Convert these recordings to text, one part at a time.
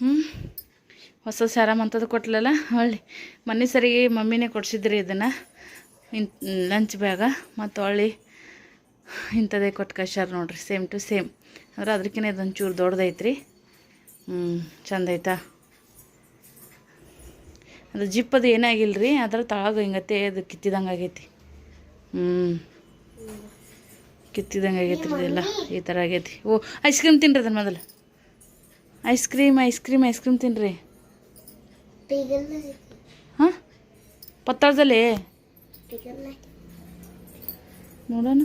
ಹ್ಞೂ ಹೊಸ ಸ್ಯಾರ ಮಂತದ್ದು ಕೊಟ್ಲಲ್ಲ, ಹೊಳ್ಳಿ. ಮೊನ್ನೆ ಸರಿಗೆ ಮಮ್ಮಿನೇ ಕೊಡಿಸಿದ್ರಿ ಇದನ್ನು. ಇನ್ ಲಂಚ್ ಬ್ಯಾಗ. ಮತ್ತು ಹೊಳ್ಳಿ ಇಂಥದ್ದೇ ಕೊಟ್ಟು ಕಳ್ಸ್ಯಾರ ನೋಡ್ರಿ ಸೇಮ್ ಟು ಸೇಮ್ ಅಂದ್ರೆ ಅದಕ್ಕಿಂತ ಇದೊಂದು ಚೂರು ದೊಡ್ಡದೈತ್ರಿ. ಹ್ಞೂ ಚಂದ ಐತಾ ಅದು ಜಿಪ್ ಅದು ಏನಾಗಿಲ್ಲ ರೀ ಅದ್ರ ತಳಗ ಹಿಂಗತ್ತೆ, ಅದು ಕಿತ್ತಿದಂಗೆ ಆಗೈತಿ. ಹ್ಞೂ ಕಿತ್ತಿದಂಗೆ ಆಗೈತಿ ರೀ ಇದೆಲ್ಲ, ಈ ಥರ ಆಗೈತಿ. ಓ ಐಸ್ ಕ್ರೀಮ್ ತಿನ್ರಿ ಅದನ್ನ ಮೊದಲು. Ice cream ice cream ice cream ತಿನ್ರಿ. ಹಾಂ? ಪತ್ತಾಳದಲ್ಲಿ? ನೋಡೋಣ.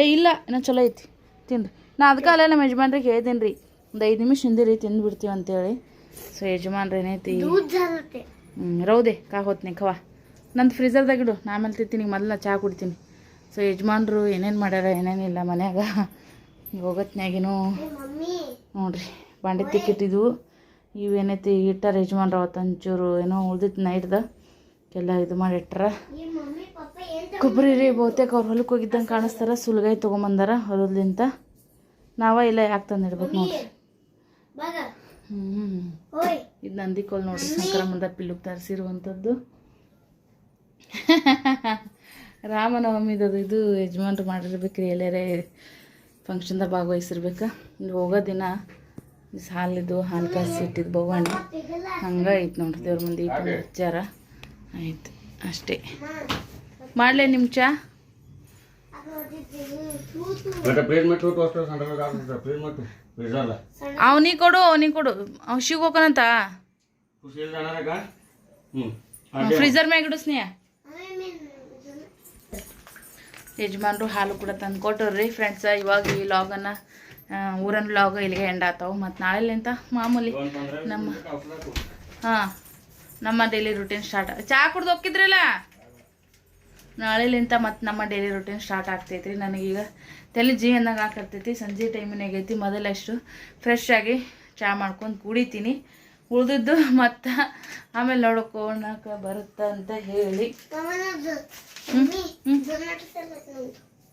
ಏ ಇಲ್ಲ ಇನ್ನೂ ಚಲೋ ಐತಿ. ತಿನ್ರಿ. ನಾ ಅದಕ್ಕೆ ಅಲ್ಲ ನಮ್ಮ ಯಜಮಾನ್ರಿಗೆ ಹೇಳ್ತೀನಿ ರೀ ಒಂದು ಐದು ನಿಮಿಷ ಹಿಂದಿರಿ ತಿಂದ್ಬಿಡ್ತೀವಿ ಅಂತೇಳಿ. ಸೊ ಯಜಮಾನ್ರು ಏನೈತಿ ಹ್ಞೂ ರೌದೆ ಕಾ ಹೋತ್ನಿ ಕವಾ ನಂದು ಫ್ರೀಜರ್ದಾಗ ಇಡು. ನಾ ಆಮೇಲೆ ತಿಂತೀನಿ ಮೊದಲು ನಾ ಚಹಾ ಕುಡಿತೀನಿ. ಸೊ ಯಜಮಾನ್ರು ಏನೇನು ಮಾಡ್ಯಾರ ಏನೇನಿಲ್ಲ ಮನ್ಯಾಗ. ಹೋಗತ್ನ್ಯಾಗಿನೂ ನೋಡ್ರಿ ಬಾಂಡೆ ತಿಕ್ಕಿಟ್ಟಿದ್ವು. ಇವೇನೈತಿ ಇಟ್ಟಾರ ಯಜಮಾನ್ರ ಅವತ್ತು ಒಂಚೂರು ಏನೋ ಉಳ್ದಿತ್ತು ನೈಟ್ದ ಎಲ್ಲ ಇದು ಮಾಡಿ ಇಟ್ಟಾರ ಕೊಬ್ಬರಿ ರೀ ಬಹುತೇಕ ಅವ್ರು ಹೊಲಕ್ಕೆ ಹೋಗಿದ್ದಂಗೆ ಕಾಣಿಸ್ತಾರ ಸುಲಗಾಯಿ ತೊಗೊಂಬಂದಾರ ಹೊಲದ್ಲಿಂತ. ನಾವ ಇಲ್ಲ ಯಾಕೆ ತಂದಿಡ್ಬೇಕು ನೋಡ್ರಿ. ಹ್ಞೂ ಇದು ನಂದಿಕೋಲ್ ನೋಡ್ರಿ ಸಂಕ್ರಮಣದ ಪಿಲ್ಲುಕ್ ತರಿಸಿರುವಂಥದ್ದು. ರಾಮನವಮಿದದು ಇದು ಯಜಮಾನ್ರು ಮಾಡಿರ್ಬೇಕ್ರಿ ಎಲ್ಲಾರೇ ಫಂಕ್ಷನ್ದಾಗ ಭಾಗವಹಿಸಿರ್ಬೇಕು. ಇಲ್ಲಿ ಹೋಗೋ ದಿನ ಸಾಲಿದ್ದು ಹಾಲಿದ್ದು ಹಾಲು ಕಾಸಿ ಇಟ್ಟಿದ್ದು ಭಗವಾನ್. ಹಂಗೆ ಐತೆ ನೋಡ್ರಿ ದೇವ್ರ ಮುಂದೆ ಇಟ್ಟು ಹಚ್ಚಾರ ಆಯ್ತು ಅಷ್ಟೇ. ಮಾಡಲೇ ನಿಮ್ಮ ಚಾ? ಅವನಿಗೆ ಕೊಡು ಅವನಿಗೆ ಕೊಡು. ಅವ್ ಹೋಗೋಣಂತ ಫ್ರೀಜರ್ ಮ್ಯಾಗ ಇಡು ಸ್ನೇಹ. ಯಜಮಾನ್ರು ಹಾಲು ಕೂಡ ತಂದು ಕೊಟ್ಟವ್ರಿ ಫ್ರೆಂಡ್ಸ್ ಇವಾಗ ಈ ಲಾಗನ್ನು ಊರನ್ ಲಾಗ್ ಇಲ್ಲಿಗೆ ಎಂಡ್ ಆಗ್ತಾವೆ ಮತ್ತು ನಾಳೆಲಿಂತ ಮಾಮೂಲಿ ನಮ್ಮ ಹಾಂ ನಮ್ಮ ಡೈಲಿ ರುಟೀನ್ ಸ್ಟಾರ್ಟ್ ಚಹಾ ಕುಡ್ದು ಹೋಗಿದ್ರಲ್ಲ ನಾಳೆಲಿಂತ ಮತ್ತು ನಮ್ಮ ಡೈಲಿ ರುಟೀನ್ ಸ್ಟಾರ್ಟ್ ಆಗ್ತೈತ್ರಿ. ನನಗೀಗ ತಲೆ ಜೀ ಅಂದಂಗೆ ಹಾಕಿರ್ತೈತಿ ಸಂಜೆ ಟೈಮಿನಾಗೈತಿ ಮೊದಲಷ್ಟು ಫ್ರೆಶ್ ಆಗಿ ಚಹಾ ಮಾಡ್ಕೊಂಡು ಕುಡಿತೀನಿ. ಉಳ್ದಿದ್ದು ಮತ್ತು ಆಮೇಲೆ ನೋಡ್ಕೊಳಕ ಬರುತ್ತೆ ಅಂತ ಹೇಳಿ.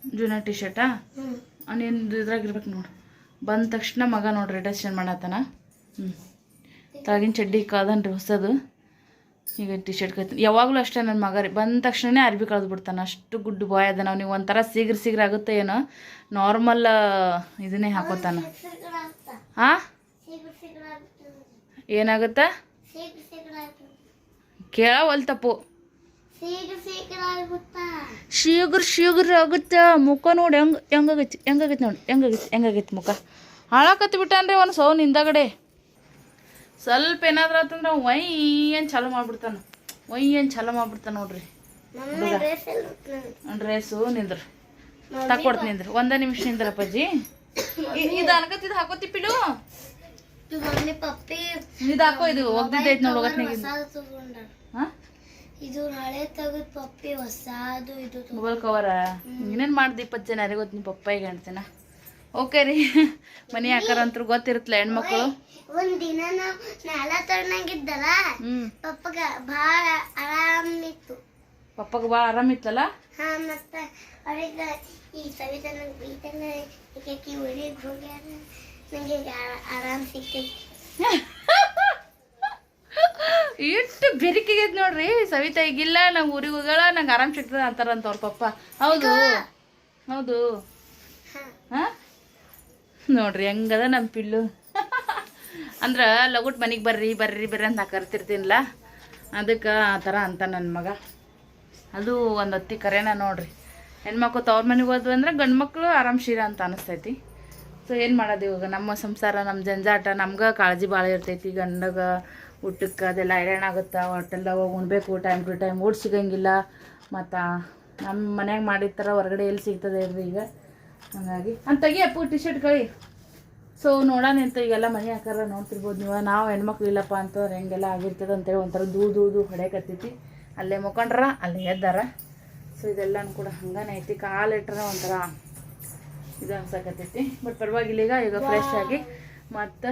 ಜೂನ ಟಿ ಶರ್ಟಾ ಅವನೇನು ಇದ್ರಾಗ ಇರ್ಬೇಕು ನೋಡು. ಬಂದ ತಕ್ಷಣ ಮಗ ನೋಡ್ರಿ ಡ್ರೆಸ್ ಚೇಂಜ್ ಮಾಡತ್ತಾನ ಹ್ಞೂ ತಾಗಿನ ಚಡ್ಡಿ ಕಾದನ್ರಿ ಹೊಸದು. ಈಗ ಟಿ ಶರ್ಟ್ ಕತ್ತೀನಿ ಯಾವಾಗಲೂ ಅಷ್ಟೇ ನನ್ನ ಮಗ ರೀ. ಬಂದ ತಕ್ಷಣನೇ ಅರ್ಬಿ ಕಳೆದು ಬಿಡ್ತಾನೆ. ಅಷ್ಟು ಗುಡ್ ಬಾಯ್ ಅದ ಅವ್ನಿಗೆ ಒಂಥರ ಸೀಗ್ರ ಸೀಗ್ರ ಆಗುತ್ತೆ ಏನೋ. ನಾರ್ಮಲ್ ಇದನ್ನೇ ಹಾಕೋತಾನ. ಹಾಂ ಏನಾಗುತ್ತಾ? ಕೇಳವಲ್ ತಪ್ಪು. ಶೀಘ್ರ ಶೀಘ್ರ ಆಗುತ್ತೆ? ಮುಖ ನೋಡಿ ಹೆಂಗ್ ಹೆಂಗಾಗೈತಿ? ಹೆಂಗಾಗೈತಿ ನೋಡಿ? ಹೆಂಗಾಗೈತಿ? ಹೆಂಗಾಗೈತಿ ಮುಖ? ಹಾಳಾಕತ್ತಿ ಬಿಟ್ಟಾನ್ರಿ ಒಂದು ಸೌನ್ ಹಿಂದಗಡೆ ಸ್ವಲ್ಪ ಏನಾದ್ರ ಆತಂದ್ರೆ ವೈ ಏನು ಚಾಲು ಮಾಡ್ಬಿಡ್ತಾನ. ವೈ ಏನು ಚಾಲು ಮಾಡ್ಬಿಡ್ತಾನ ನೋಡ್ರಿ. ಡ್ರೆಸ್ಸು ನಿಂದ್ರು. ತಕೊಡ್ತೀನಿ ನಿಂದ್ರು. ಒಂದೇ ನಿಮಿಷ ನಿಂದ್ರ ಅಪ್ಪಾಜಿ ಇದು ಅನ್ಕತ್ತಿದ್ ಹಾಕೋತಿ ಪಿಡು. ಮಮ್ಮಿ ಪಪ್ಪಿ ಇದು ಹಾಕೋ ಇದು ಒಗ್ದಿದ್ದೈತಿ ನೋಡಿ ಒಗತ್ನಾಗ ತಗೊಂಡಾರ ಹಾಂ? ಇದು ಹಳೆ ತೆಗೆದ್ ಪಪ್ಪಿ ಹೊಸದು ಇದು ಮೊಬೈಲ್ ಕವರ ಮಾಡ್ದೆ ಇಪ್ಪತ್ತು ಜನ? ಯಾರಿಗೆ ಗೊತ್ತು ನಿಮ್ಮ ಪಪ್ಪಾಯಿಗೆ ಹೇಳ್ತೀನ ಓಕೆ ರೀ. ಮನೆ ಹಾಕಾರಂತ್ರು ಗೊತ್ತಿರುತ್ತಲ್ಲ ಹೆಣ್ಮಕ್ಳು? ಒಂದ್ ದಿನ ನಾವ್ ನೆಲ ತಣ್ಣಗಿದ್ದಲ್ಲ ಪಪ್ಪಗ ಭಾಳ ಆರಾಮಿತ್ತು. ಪಪ್ಪಗೆ ಭಾಳ ಆರಾಮಿತ್ತಲ್ಲ? ಹಾ ಮತ್ತ ಅವ್ರಿಗೆ ಈ ಸವಿತನ ಬೈತಾನ ಈಕೆ ಹೋಗ್ಯಾರ ಆ- ಆರಾಮ್ ಸಿಗ್ತೈತಿ ಎಷ್ಟು ಬೆರಿಕೆಗೈತೆ ನೋಡ್ರಿ. ಸವಿತಾ ಈಗಿಲ್ಲ ನಂಗೆ ಊರಿಗೆ ಹೋಗಲ್ಲ ನಂಗೆ ಆರಾಮ್ ಸಿಗ್ತದೆ ಅಂತಾರಂತ ಅವ್ರ ಪಪ್ಪ. ಹೌದು. ಹೌದು. ಹಾ. ಹಾಂ? ನೋಡ್ರಿ ಹೆಂಗದ ನಮ್ಮ ಪಿಲ್ಲು. ಅಂದ್ರೆ ಲಗುಟ್ ಮನೆಗೆ ಬರ್ರಿ ಬರ್ರಿ ಬರ್ರಿ ಅಂತ ಕರ್ತಿರ್ತೀನಲ್ಲ ಅದಕ್ಕೆ ಆ ಥರ ಅಂತ ನನ್ನ ಮಗ. ಅದು ಒಂದು ಹೊತ್ತಿ ಕರೆಯೋಣ ನೋಡ್ರಿ. ಹೆಣ್ಮಕ್ಳು ತವ್ರ ಮನೆಗೆ ಹೋದ್ವು ಅಂದ್ರೆ ಗಂಡು ಮಕ್ಕಳು ಆರಾಮ್ ಶೀರ ಅಂತ ಅನಿಸ್ತೈತಿ. ಸೊ ಏನು ಮಾಡೋದು ಇವಾಗ? ನಮ್ಮ ಸಂಸಾರ, ನಮ್ಮ ಜಂಜಾಟ, ನಮ್ಗೆ ಕಾಳಜಿ ಭಾಳ ಇರ್ತೈತಿ. ಗಂಡಗ ಊಟಕ್ಕೆ ಅದೆಲ್ಲ ಹೈರಾಣ ಆಗುತ್ತೆ? ಹೋಟೆಲ್ದಾಗ ಹೋಗಿ ಉಣ್ಬೇಕು ಟೈಮ್ ಟು ಟೈಮ್ ಊಟ ಸಿಗಂಗಿಲ್ಲ. ಮತ್ತು ನಮ್ಮ ಮನ್ಯಾಗ ಮಾಡಿದ ಥರ ಹೊರಗಡೆ ಎಲ್ಲಿ ಸಿಗ್ತದೆ ಹೇಳ್ರಿ ಈಗ? ಹಾಗಾಗಿ. ಅಂತ ತೆಗಿ ಅಪ್ಪು ಟಿ ಶರ್ಟ್ ಕಳಿ ಸೊ ನೋಡೋಣ ಅಂತ ಈಗೆಲ್ಲ ಮನೆ ಹಾಕಾರ ನೋಡ್ತಿರ್ಬೋದು ನೀವು. ನಾವು ಹೆಣ್ಮಕ್ಳು ಇಲ್ಲಪ್ಪ ಅಂತಂದ್ರೆ ಹೆಂಗೆಲ್ಲ ಆಗಿರ್ತದೆ ಅಂತೇಳಿ ಒಂಥರ ದೂ ದೂ ದೂ ಹೊಡೆಯಕತ್ತೈತಿ ಅಲ್ಲೇ ಮುಖಂಡ್ರ, ಅಲ್ಲೇ ಎದ್ದಾರ. ಸೊ ಇದೆಲ್ಲನೂ ಕೂಡ ಹಂಗಾನೆ ಐತಿ. ಕಾಲು ಇಟ್ರೆ ಒಂಥರ ಇದು ಅನ್ಸಕತ್ತೈತಿ ಬಟ್ ಪರವಾಗಿಲ್ಲ ಈಗ ಈಗ ಫ್ರೆಶ್ ಆಗಿ ಮತ್ತು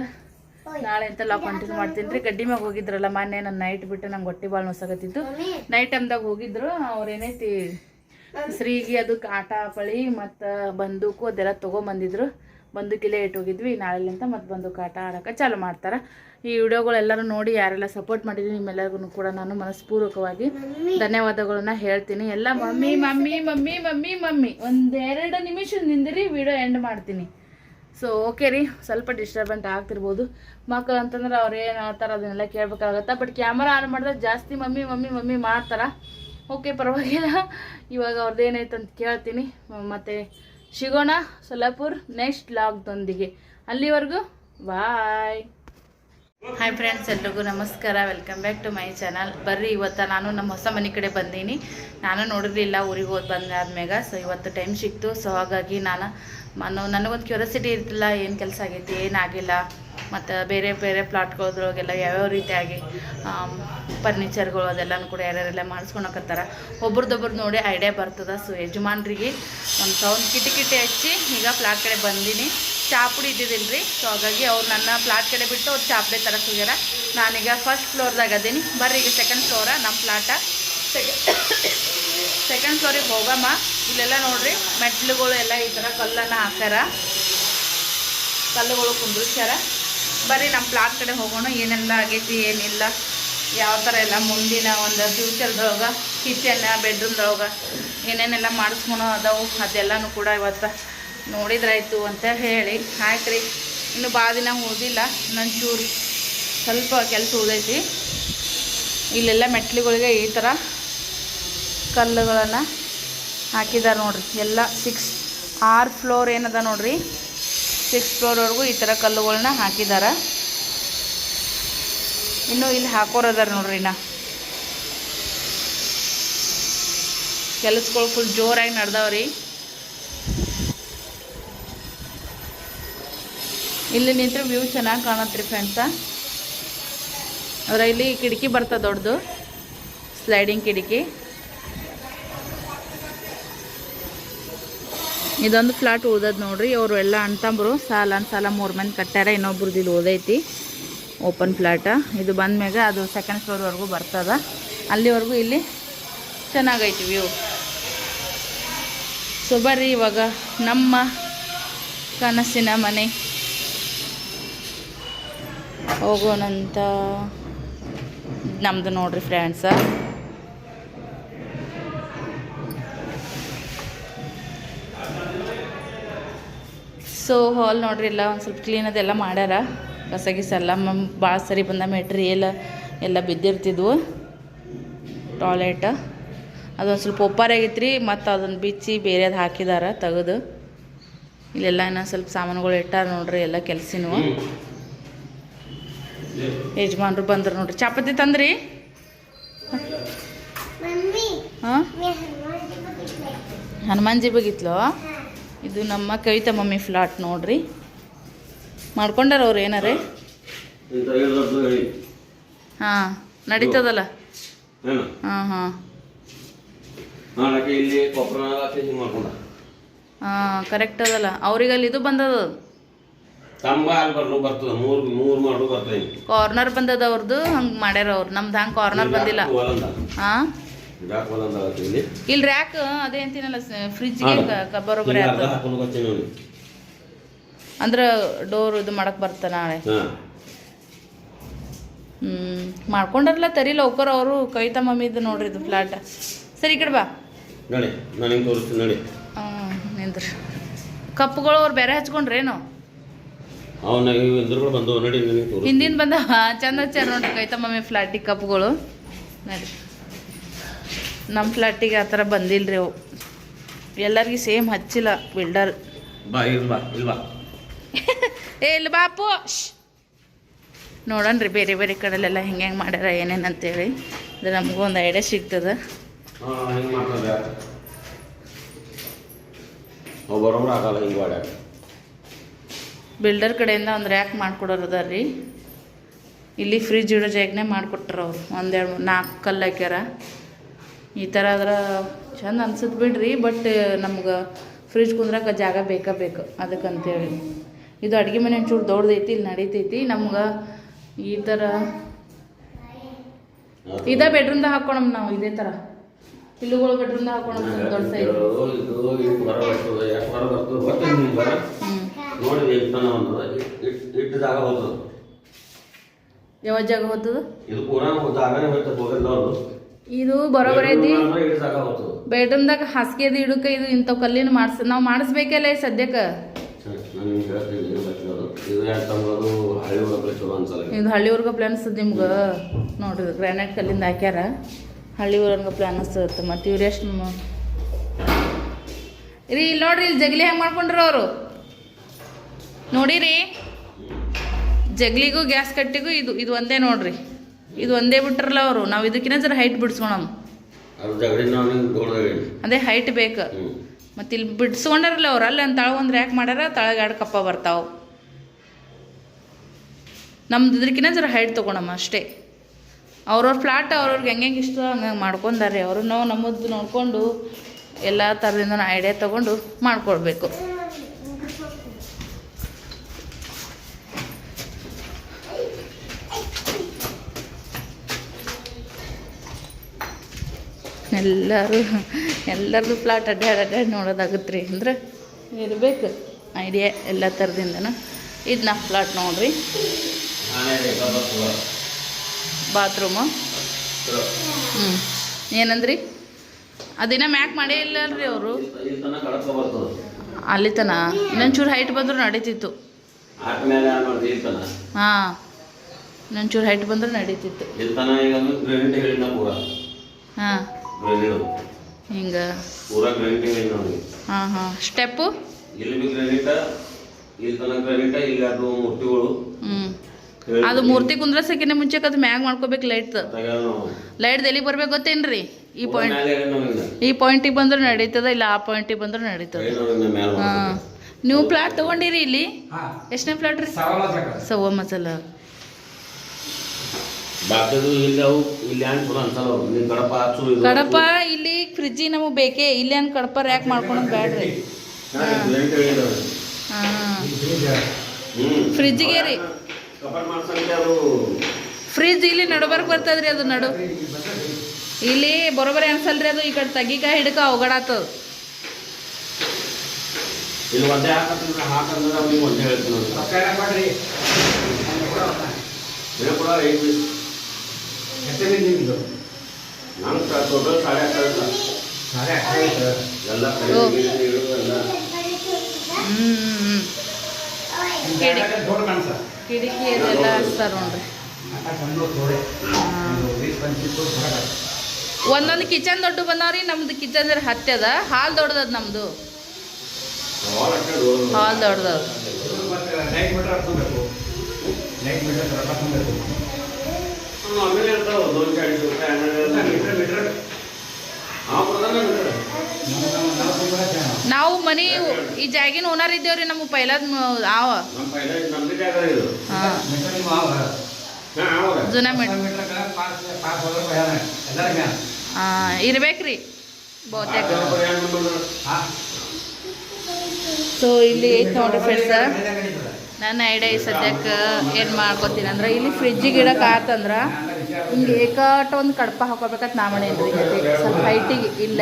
ನಾಳೆ ಅಂತೆಲ್ಲ ಕಂಟಿನ್ಯೂ ಮಾಡ್ತೀನಿ ರೀ ಗಡ್ಡಿ ಮ್ಯಾಗ ಹೋಗಿದ್ರಲ್ಲ ಮೊನ್ನೆ ನನ್ನ ನೈಟ್ ಬಿಟ್ಟು ನಂಗೆ ಹೊಟ್ಟೆ ಭಾಳ ನೋಸಕತ್ತಿತ್ತು ನೈಟ್ ಟೈಮ್ದಾಗ ಹೋಗಿದ್ರು ಅವ್ರು ಏನೈತಿ ಶ್ರೀಗೆ ಅದಕ್ಕೆ ಆಟ ಪಳಿ ಮತ್ತು ಬಂದೂಕು ಅದೆಲ್ಲ ತೊಗೊಂಬಂದಿದ್ರು. ಬಂದೂಕಿಲ್ಲೇ ಇಟ್ಟು ಹೋಗಿದ್ವಿ ನಾಳೆಲಿಂದ ಮತ್ತು ಬಂದೂಕು ಆಟ ಆಡೋಕೆ ಚಾಲು ಮಾಡ್ತಾರೆ. ಈ ವಿಡಿಯೋಗಳೆಲ್ಲರೂ ನೋಡಿ ಯಾರೆಲ್ಲ ಸಪೋರ್ಟ್ ಮಾಡಿದ್ರಿ ನಿಮ್ಮೆಲ್ಲರಿಗೂ ಕೂಡ ನಾನು ಮನಸ್ಪೂರ್ವಕವಾಗಿ ಧನ್ಯವಾದಗಳನ್ನ ಹೇಳ್ತೀನಿ. ಎಲ್ಲ mummy mummy mummy mummy. Mummy ಒಂದೆರಡು ನಿಮಿಷ ನಿಂದಿರಿ ವಿಡಿಯೋ ಎಂಡ್ ಮಾಡ್ತೀನಿ. ಸೊ ಓಕೆ ರೀ. ಸ್ವಲ್ಪ ಡಿಸ್ಟರ್ಬೆಂಟ್ ಆಗ್ತಿರ್ಬೋದು. ಮಕ್ಕಳು ಅಂತಂದ್ರೆ ಅವ್ರು ಏನು ಹೇಳ್ತಾರೆ ಅದನ್ನೆಲ್ಲ ಕೇಳ್ಬೇಕಾಗತ್ತೆ? ಬಟ್ ಕ್ಯಾಮರಾ ಆನ್ ಮಾಡಿದ್ರೆ ಜಾಸ್ತಿ ಮಮ್ಮಿ ಮಮ್ಮಿ ಮಮ್ಮಿ ಮಾಡ್ತಾರೆ? ಓಕೆ ಪರವಾಗಿಲ್ಲ. ಇವಾಗ ಅವ್ರದ್ದು ಏನಾಯ್ತು ಅಂತ ಕೇಳ್ತೀನಿ. ಮತ್ತು ಸಿಗೋಣ ಸೊಲ್ಲಾಪುರ್ ನೆಕ್ಸ್ಟ್ ಲಾಗ್ದೊಂದಿಗೆ ಅಲ್ಲಿವರೆಗೂ ಬಾಯ್ ಹಾಯ್ ಫ್ರೆಂಡ್ಸ್ ಎಲ್ರಿಗೂ ನಮಸ್ಕಾರ. Welcome back to my channel ಬರ್ರಿ, ಇವತ್ತು ನಾನು ನಮ್ಮ ಹೊಸ ಮನೆ ಕಡೆ ಬಂದೀನಿ. ನಾನು ನೋಡಿರಲಿಲ್ಲ ಊರಿಗೆ ಹೋಗಿ ಬಂದಾದ್ಮ್ಯಾಗ ಸೊ ಇವತ್ತು ಟೈಮ್ ಸಿಕ್ತು. ಸೊ ಹಾಗಾಗಿ ನಾನು ನಾನು ನನಗೊಂದು ಕ್ಯೂರಿಯಾಸಿಟಿ ಇರ್ತಿಲ್ಲ, ಏನು ಕೆಲಸ ಆಗೈತಿ ಏನಾಗಿಲ್ಲ ಮತ್ತು ಬೇರೆ ಬೇರೆ ಪ್ಲಾಟ್ಗಳದ್ರೊಳಗೆಲ್ಲ ಯಾವ್ಯಾವ ರೀತಿಯಾಗಿ ಫರ್ನಿಚರ್ಗಳು ಅದೆಲ್ಲನೂ ಕೂಡ ಯಾರ್ಯಾರೆಲ್ಲ ಮಾಡಿಸ್ಕೊಳಕತ್ತಾರ ಒಬ್ರದ್ದೊಬ್ರು ನೋಡಿ ಐಡಿಯಾ ಬರ್ತದೆ. ಸೊ ಯಜಮಾನ್ರಿಗೆ ಒಂದು ಸೌಂಡ್ ಕಿಟಿ ಕಿಟಿ ಹಚ್ಚಿ ಈಗ ಫ್ಲಾಟ್ ಕಡೆ ಬಂದೀನಿ. ಚಾಪುಡಿ ಇದ್ದಿದ್ದೀನಿ ರೀ. ಸೊ ಹಾಗಾಗಿ ಅವ್ರು ನನ್ನ ಫ್ಲಾಟ್ ಕಡೆ ಬಿಟ್ಟು ಅವ್ರು ಚಾಪುಡಿ ತರಕ್ಕೆ ಹೋಗ್ಯಾರ. ನಾನೀಗ ಫಸ್ಟ್ ಫ್ಲೋರ್ದಾಗ ಅದೀನಿ. ಬರ್ರಿ ಈಗ ಸೆಕೆಂಡ್ ಫ್ಲೋರ ನಮ್ಮ ಫ್ಲಾಟ ಸೆಕೆಂಡ್ ಫ್ಲೋರಿಗೆ ಹೋಗಮ್ಮ. ಇಲ್ಲೆಲ್ಲ ನೋಡ್ರಿ ಮೆಟ್ಲುಗಳು ಎಲ್ಲ ಈ ಥರ ಕಲ್ಲನ್ನು ಹಾಕ್ಯಾರ. ಕಲ್ಲುಗಳು ಕುಂದ್ರಿಸ್ಯಾರ. ಬರ್ರಿ ನಮ್ಮ ಫ್ಲಾಟ್ ಕಡೆ ಹೋಗೋಣ. ಏನೆಲ್ಲ ಆಗೈತಿ, ಏನಿಲ್ಲ. ಯಾವ ಥರ ಎಲ್ಲ ಮುಂದಿನ ಒಂದು ಫ್ಯೂಚರ್ದೊಳಗೆ ಕಿಚನ್ನ ಬೆಡ್ರೂಮ್ದೊಳಗೆ ಏನೇನೆಲ್ಲ ಮಾಡಿಸ್ಕೊಳೋ ಅದಾವು, ಅದೆಲ್ಲನೂ ಕೂಡ ಇವತ್ತು ನೋಡಿದ್ರಾಯ್ತು ಅಂತ ಹೇಳಿ. ಆಯ್ತು ಇನ್ನು ಭಾಳ ದಿನ ಓದಿಲ್ಲ. ನನ್ನ ಚೂರು ಸ್ವಲ್ಪ ಕೆಲಸ ಉಳಿದೈತಿ. ಇಲ್ಲೆಲ್ಲ ಮೆಟ್ಲುಗಳಿಗೆ ಈ ಥರ ಕಲ್ಲುಗಳನ್ನು ಹಾಕಿದ್ದಾರೆ ನೋಡ್ರಿ. ಎಲ್ಲ ಸಿಕ್ಸ್ ಆರು ಫ್ಲೋರ್ ಏನದ ನೋಡ್ರಿ. ಸಿಕ್ಸ್ ಫ್ಲೋರ್ವರೆಗೂ ಈ ಥರ ಕಲ್ಲುಗಳನ್ನ ಹಾಕಿದ್ದಾರೆ ಇನ್ನು ಇಲ್ಲಿ ಹಾಕೋರದಾರ ನೋಡ್ರಿ ನಾ ಕೆಲಸಗಳು ಫುಲ್ ಜೋರಾಗಿ ನಡ್ದಾವ್ರಿ. ಇಲ್ಲಿ ನಿಂತ್ರೆ ವ್ಯೂ ಚೆನ್ನಾಗಿ ಕಾಣತ್ರಿ ಫ್ರೆಂಡ್ಸ ಅವ್ರ ಇಲ್ಲಿ ಕಿಟಕಿ ಬರ್ತದೆ ದೊಡ್ಡದು. ಸ್ಲೈಡಿಂಗ್ ಕಿಟಕಿ. ಇದೊಂದು ಫ್ಲಾಟ್ ಉಳ್ದದ ನೋಡ್ರಿ. ಅವರು ಎಲ್ಲ ಅಣ್ತಂಬ್ರು ಸಾಲ ಅನ್ ಸಾಲ ಮೂರು ಮಂದಿ ಕಟ್ಟಾರ ಇನ್ನೊಬ್ರದ್ದು ಇಲ್ಲಿ ಓದೈತಿ. ಓಪನ್ ಫ್ಲಾಟ ಇದು ಬಂದ್ಮ್ಯಾಗ ಅದು ಸೆಕೆಂಡ್ ಫ್ಲೋರ್ವರೆಗೂ ಬರ್ತದ. ಅಲ್ಲಿವರೆಗೂ ಇಲ್ಲಿ ಚೆನ್ನಾಗೈತಿ ವ್ಯೂ. ಸೊ ಬರ್ರಿ ಇವಾಗ ನಮ್ಮ ಕನಸಿನ ಮನೆ. ಹೋಗೋಣಂತ. ನಮ್ದು ನೋಡ್ರಿ ಫ್ರೆಂಡ್ಸ ಸೊ ಹಾಲ್ ನೋಡ್ರಿ, ಎಲ್ಲ ಒಂದು ಸ್ವಲ್ಪ ಕ್ಲೀನ್ ಅದೆಲ್ಲ ಮಾಡ್ಯಾರ. ಕಸ ಗಿಸ ಎಲ್ಲ ಭಾಳ ಸರಿ ಬಂದ ಮೆಟ್ರಿಯಲ್ ಎಲ್ಲ ಬಿದ್ದಿರ್ತಿದ್ವು. ಟಾಯ್ಲೆಟ್ ಅದೊಂದು ಸ್ವಲ್ಪ ಒಪ್ಪಾರ ರೀ ಮತ್ತು ಅದನ್ನು ಬಿಚ್ಚಿ ಬೇರೆದು ಹಾಕಿದಾರ, ತೆಗೆದು. ಇಲ್ಲೆಲ್ಲ ಇನ್ನೊಂದು ಸ್ವಲ್ಪ ಸಾಮಾನುಗಳು ಇಟ್ಟಾರ ನೋಡ್ರಿ, ಎಲ್ಲ ಕೆಲಸಿನೂ. ಯಜಮಾನ್ರು ಬಂದ್ರು ನೋಡ್ರಿ. ಚಾಪತಿ ತಂದ್ರಿ? ಹಾಂ? ಹನುಮಾನ್ಜಿ ಬಗಿತ್ಲು ಇದು ನಮ್ಮ ಕವಿತಾ ಮಮ್ಮಿ ಫ್ಲಾಟ್ ನೋಡ್ರಿ. ಮಾಡ್ಕೊಂಡಾರ ಅವ್ರು ಏನಾರ? ಹಾ ನಡೀತದಲ್ಲ? ಹಾ ಹಾಂ. ಹಾಂ ಕರೆಕ್ಟ್ ಅದಲ್ಲ. ಅವ್ರಿಗೆ ಅಲ್ಲಿ ಇದು ಬಂದದ. ತಮ್ಮ ಅಲ್ಲಿ ಬರ್ಲು ಬರ್ತದ ಮೂರು ಮೂರು ಮಾಡು ಬರ್ತದೆ. ಕಾರ್ನರ್ ಬಂದದ ಅವ್ರದ್ದು ಹಂಗೆ ಮಾಡ್ಯಾರ ಅವ್ರು. ನಮ್ದು ಹಂಗೆ ಕಾರ್ನರ್ ಬಂದಿಲ್ಲ. ಹಾಂ ಇಲ್ಲಿ. ರ್ಯಾಕ್ ಅದೇ ಅಂತೀನಲ್ಲ ಫ್ರಿಜ್ಗೆ ಬರೋಬ್ಬರಿ ಅಂದ್ರೆ ಡೋರ್ ಇದು ಮಾಡಕ್ಕೆ ಬರ್ತ ನಾಳೆ. ಹ್ಮ್ ಹ್ಞೂ ಮಾಡ್ಕೊಂಡಾರಲ್ಲ ತರಿ ಲೌಕರ್ ಅವರು ಕವಿತಾ ಮಮ್ಮಿದು ನೋಡ್ರಿ ಇದು ಫ್ಲಾಟ್ ಸರಿ ಈ ಕಡೆ ಬಾ. ನೋಡಿ ನಾನು ತೋರಿಸ್ತೀನಿ ನಡಿ. ಹ್ಞೂ ನಿಂದ್ರಿ ಕಪ್ಪುಗಳು ಅವ್ರು ಬೇರೆ ಹಚ್ಕೊಂಡ್ರೇನು? ಅವನ ಇವು ಎದುರುಗಳು ಬಂದವು ನಡಿ ನನಗೆ ಹಿಂದಿನ ಬಂದ ಚಂದ ಹಚ್ಚಾರ ನೋಡ್ರಿ ಕೈತ ಮಮ್ಮಿ ಫ್ಲಾಟಿಗೆ ಕಪ್ಗಳು ನೋಡಿ. ನಮ್ಮ ಫ್ಲಾಟಿಗೆ ಆ ಥರ ರೀ ಅವು. ಎಲ್ಲರಿಗೂ ಸೇಮ್ ಹಚ್ಚಿಲ್ಲ ಬಿಲ್ಡರ್ ಬಾ ಇಲ್ಲಿ ಬಾ ಏ ಇಲ್ಲ ಬಾಪು ನೋಡೋಣ್ರಿ ಬೇರೆ ಬೇರೆ ಕಡೆಲೆಲ್ಲ ಹೆಂಗೆ ಹೆಂಗೆ ಮಾಡ್ಯಾರ ಏನೇನು ಅಂತೇಳಿ. ಅದು ನಮಗೂ ಒಂದು ಐಡಿಯಾ ಸಿಗ್ತದೆ. ಬರೋಬ್ರು ಆಗಲ್ಲ ಹಿಂಗೆ ಮಾಡ್ಯಾರ. ಬಿಲ್ಡರ್ ಕಡೆಯಿಂದ ಒಂದು ರ್ಯಾಕ್ ಮಾಡ್ಕೊಡೋರು ಅದಾರ ರೀ. ಇಲ್ಲಿ ಫ್ರಿಜ್ ಇಡೋ ಜಾಗನೇ ಮಾಡಿಕೊಟ್ರ ಅವ್ರು. ಒಂದೆರಡು ನಾಲ್ಕು ಕಲ್ಲು ಹಾಕ್ಯಾರ. ಈ ಥರ ಆದ್ರೆ ಚಂದ ಅನ್ಸುತ್ತೆ ಬಿಡ್ರಿ ಬಟ್ ನಮ್ಗೆ ಫ್ರಿಜ್ ಕುಂದ್ರಕ್ಕೆ ಜಾಗ ಬೇಕಾ ಬೇಕು ಅದಕ್ಕಂತೇಳಿ. ಇದು ಅಡುಗೆ ಮನೆ ಒಂಚೂರು ದೊಡ್ಡದೈತಿ ಇಲ್ಲಿ ನಡೀತೈತಿ. ನಮ್ಗೆ ಈ ಥರ ಇದೇ ಬೆಡ್ರೂಮ್ದಾಗ ಹಾಕೋಣ ನಾವು ಇದೇ ಥರ ಇಲ್ಲುಗಳ ಬೆಡ್ರೂಮ್ದಾಗ ಹಾಕೋಣಮ್ ದೊಡ್ಡ ಸೈಜ್ ಹೋಗ್ತದೆ ಯಾವ ಜಾಗ ಹೋಗ್ತದ ಇದು ಪೂರಾ ಜಾಗನೇ ಹೋಗ್ತದೆ ಹೋಗಲ್ಲ ಅವ್ರು ಇದು ಬರೋಬರ ಐತಿ? ಬೆಡ್ರೂಮ್ದಾಗ ಹಾಸಿಗೆ ಅದು ಇಡಕ್ಕೆ ಇದು ಇಂಥವು ಕಲ್ಲಿನ ಮಾಡಿಸ್ ನಾವು ಮಾಡಿಸ್ಬೇಕಲ್ಲ ಸದ್ಯಕ್ಕೆ ಇದು ಹಳ್ಳಿ ಊರ್ಗ ಪ್ಲಾನ್ ಅನ್ಸ್ತದೆ ನಿಮ್ಗೆ? ನೋಡ್ರಿ ಗ್ರಾನೈಟ್ ಕಲ್ಲಿಂದ ಹಾಕ್ಯಾರ. ಹಳ್ಳಿವರ್ಗ ಪ್ಲಾನ್ ಅನ್ಸತ್ತೆ ಮತ್ತು ಇವ್ರು ಎಷ್ಟು ರೀ ಇಲ್ಲಿ ನೋಡ್ರಿ ಇಲ್ಲಿ ಜಗಲಿ ಹೆಂಗೆ ಮಾಡ್ಕೊಂಡ್ರು ಅವರು? ನೋಡಿರಿ ಜಗ್ಲಿಗೂ ಗ್ಯಾಸ್ ಕಟ್ಟಿಗೂ ಇದು ಇದು ಒಂದೇ ನೋಡ್ರಿ. ಇದು ಒಂದೇ ಬಿಟ್ರಲ್ಲ ಅವರು. ನಾವು ಇದಕ್ಕಿಂತ ಜರ ಹೈಟ್ ಬಿಡಿಸ್ಕೊಳಮ್. ಅದು ಹೈಟ್ ಬೇಕು. ಮತ್ತೆ ಮತ್ತು ಇಲ್ಲಿ ಬಿಡ್ಸ್ಕೊಂಡಾರಲ್ಲ ಅವ್ರು. ಅಲ್ಲಿ ಒಂದು ತಳ ಒಂದು ರ್ಯಾಕ್ ಮಾಡ್ಯಾರ ತಳಗ ಎರಡು ಕಪ್ಪ ಬರ್ತಾವೆ. ನಮ್ದು ಇದಕ್ಕಿಂತ ಜರ ಹೈಟ್ ತೊಗೊಳಮ್ಮ ಅಷ್ಟೇ. ಅವ್ರವ್ರ ಫ್ಲಾಟ್ ಅವ್ರವ್ರಿಗೆ ಹೆಂಗೆ ಇಷ್ಟ ಹಂಗೆ ಮಾಡ್ಕೊಂಡಾರೆ. ಅವರು ನಾವು ನಮ್ಮದು ನೋಡಿಕೊಂಡು ಎಲ್ಲ ಥರದಿಂದ ಐಡಿಯಾ ತೊಗೊಂಡು ಮಾಡ್ಕೊಳ್ಬೇಕು. ಎಲ್ಲರೂ ಎಲ್ಲರದು ಪ್ಲಾಟ್ ಅಡ್ಡಾಡಿ ಅಡ್ಡಾಡಿ ನೋಡೋದಾಗುತ್ತೆ ರೀ ಅಂದ್ರೆ ಇರಬೇಕು. ಐಡಿಯಾ ಎಲ್ಲ ಥರದಿಂದನೂ ಇದು ನಾ ಪ್ಲಾಟ್ ನೋಡ್ರಿ. ಬಾತ್ರೂಮು ಹ್ಞೂ ಏನಂದ್ರಿ? ಅದಿನ ಮ್ಯಾಕ್ ಮಾಡೇ ಇಲ್ಲ ಅಲ್ರಿ ಅವರು. ಅಲ್ಲಿ ತನ ಇನ್ನೊಂಚೂರು ಹೈಟ್ ಬಂದರೂ ನಡೀತಿತ್ತು. ಹಾಂ. ಇನ್ನೊಂಚೂರು ಹೈಟ್ ಬಂದರೂ ನಡೀತಿತ್ತು. ಹಾಂ. ಹಿಂಗೆ. ಪೂರ ಗ್ರೆನಿಟ್ ನೋಡಿ. ಹಾಂ ಹಾಂ. ಸ್ಟೆಪ್ಪು ಇಲ್ಲಿ ಬಿ ಗ್ರೆನಿಟ ಇಲ್ಲಿ ತನಕ ಗ್ರೆನಿಟ ಇಲ್ಲಿ ಅದು ಮೂರ್ತಿಗಳು. ಅದು ಮೂರ್ತಿ ಕುಂದ್ರಸಕ್ಕಿಂತ ಮುಂಚೆ ಅದು ಮ್ಯಾಗ್ ಮಾಡ್ಕೋಬೇಕು ಲೈಟ್ ಲೈಟ್ ಎಲ್ಲಿ ಬರ್ಬೇಕು ಗೊತ್ತೇನ್ರಿ? ಈ ಪಾಯಿಂಟ್ ಈ ಪಾಯಿಂಟಿಗೆ ಬಂದ್ರೆ ನಡೀತದ ಇಲ್ಲ ಆ ಪಾಯಿಂಟಿಗೆ ಬಂದ್ರೆ ನಡೀತದ? ಹಾಂ. ನೀವು ಪ್ಲಾಟ್ ತಗೊಂಡಿರಿ ಇಲ್ಲಿ? ಹಾ. ಎಷ್ಟನೇ ಪ್ಲಾಟ್ ರೀ? ಸವ ಮಸಾಲ. ಬಾಕಿದು ಇಲ್ಲಿ ಅವು ಇಲ್ಲಿ ಹ್ಯಾಂಗ್ ಚಲೋ ಅನ್ಸಲ್ಲ ಅವು ನಿಮ್ಮ ಕಡಪ ಹಚ್ಚು ಇದು ಕಡಪ ಇಲ್ಲಿ ಫ್ರಿಜ್ಜಿ ನಮಗೆ ಬೇಕೇ ಇಲ್ಲಿ ಏನು ಕಡಪ ರ್ಯಾಕ್ ಮಾಡ್ಕೊಂಡ್ ಬ್ಯಾಡ್ರಿ ಫ್ರಿಜ್ಗೆ ಹೇಳಿದಾವೆ ಹಾಂ ಹ್ಞೂ ಫ್ರಿಜ್ಜಿಗೆ ರೀ ಕಪಾಟ್ ಮಾಡ್ಸಂಗೆ ಅದು ಫ್ರಿಜ್ ಇಲ್ಲಿ ನಡುಬರ್ಕ್ ಬರ್ತದ್ರಿ ಅದು ನಡು ಇಲ್ಲಿ ಬರೋಬರಿ ಅನ್ಸಲ್ರಿ ಅದು ಈ ಕಡೆ ತಗಿಕ ಹಿಡ್ಕ ಅವಗಡಾತದ ಇಲ್ಲಿ ಒಂದೇ ಹಾಕಂದ್ರೆ ಹಾಕಂದ್ರೆ ಒಂದೇ ಹೇಳ್ತೀನಿ ಅಂತ ಐದು ಎಷ್ಟೇ ನಿಮ್ದು ನಾನು ಟೋಟಲ್ ಸಾಡೆ ಸಾಡೆ ಎಲ್ಲ ಕಿಟಕಿ ಅದೆಲ್ಲ ಹಚ್ತಾರ ನೋಡ್ರಿ. ಒಂದೊಂದು ಕಿಚನ್ ದೊಡ್ಡ ಬಂದಾವ್ರಿ ನಮ್ದು ಕಿಚನ್ ಜರ ಹತ್ತದ ಹಾಲ್ ದೊಡ್ಡದದ ನಮ್ದು. ಹಾಲ್ ದೊಡ್ಡದದ. ನಾವು ನಾವು ನಾವು ನಾವು ಮನಿ ಈ ಜಾಗಿನ ಓನರ್ ಇದ್ದೇವ್ರಿ ನಮಗೆ ಪೈಲಾದ ಆವ. ಹಾಂ. ಇರ್ಬೇಕ್ರಿ. ಬಹುತೇಕ. ಸೊ ಇಲ್ಲಿ ಐತೆ ನೋಡ್ರಿ ಫ್ರೆಂಡ್ಸ ನನ್ನ ಐಡಿಯಾ ಈ ಸದ್ಯಕ್ಕೆ ಏನು ಮಾಡ್ಕೊತೀನಿ ಅಂದ್ರೆ ಇಲ್ಲಿ ಫ್ರಿಜ್ಜಿಗೆ ಇಡಕ್ಕೆ ಆತಂದ್ರೆ ಹಿಂಗೆ ಏಕಾಟ ಒಂದು ಕಡಪ ಹಾಕೋಬೇಕಂತ ನಾ ಮಾಡೇನಿ ರೀ ಸ್ವಲ್ಪ ಹೈಟಿಗೆ ಇಲ್ಲ,